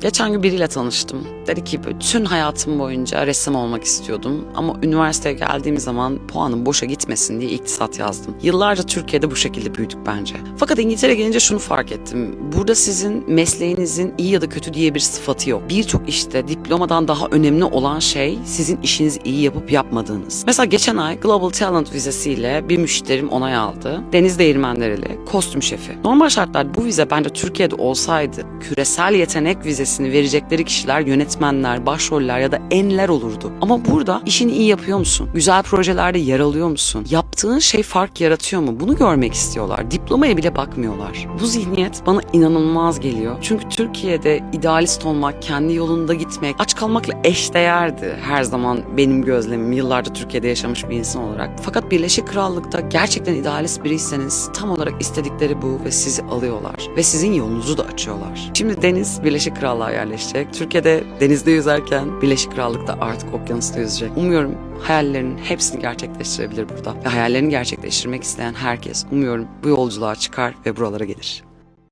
Geçen gün biriyle tanıştım. Dedi ki bütün hayatım boyunca ressam olmak istiyordum ama üniversiteye geldiğim zaman puanım boşa gitmesin diye iktisat yazdım. Yıllarca Türkiye'de bu şekilde büyüdük bence. Fakat İngiltere gelince şunu fark ettim. Burada sizin mesleğinizin iyi ya da kötü diye bir sıfatı yok. Birçok işte diplomadan daha önemli olan şey sizin işinizi iyi yapıp yapmadığınız. Mesela geçen ay Global Talent vizesiyle bir müşterim onay aldı. Deniz Değirmenlerili, kostüm şefi. Normal şartlarda bu vize bence Türkiye'de olsaydı küresel yetenek vizesini verecekleri kişiler yönetmenler, başroller ya da enler olurdu. Ama burada işini iyi yapıyor musun? Güzel projelerde yer alıyor musun? Yaptığın şey fark yaratıyor mu? Bunu görmek istiyorlar. Diplomaya bile bakmıyorlar. Bu zihniyet bana inanılmaz geliyor. Çünkü Türkiye'de idealist olmak, kendi yolunda gitmek, aç kalmakla eşdeğerdi her zaman benim gözlemim. Yıllarca Türkiye'de yaşamış bir insan olarak. Fakat Birleşik Krallık'ta gerçekten idealist biriyseniz tam olarak istedikleri bu ve sizi alıyorlar. Ve sizin yolunuzu da açıyorlar. Şimdi Deniz Birleşik Krallığa yerleşecek. Türkiye'de denizde yüzerken Birleşik Krallık'ta artık okyanusta yüzecek. Umuyorum hayallerinin hepsini gerçekleştirebilir burada. Ve hayallerini gerçekleştirmek isteyen herkes umuyorum bu yolculuğa çıkar ve buralara gelir.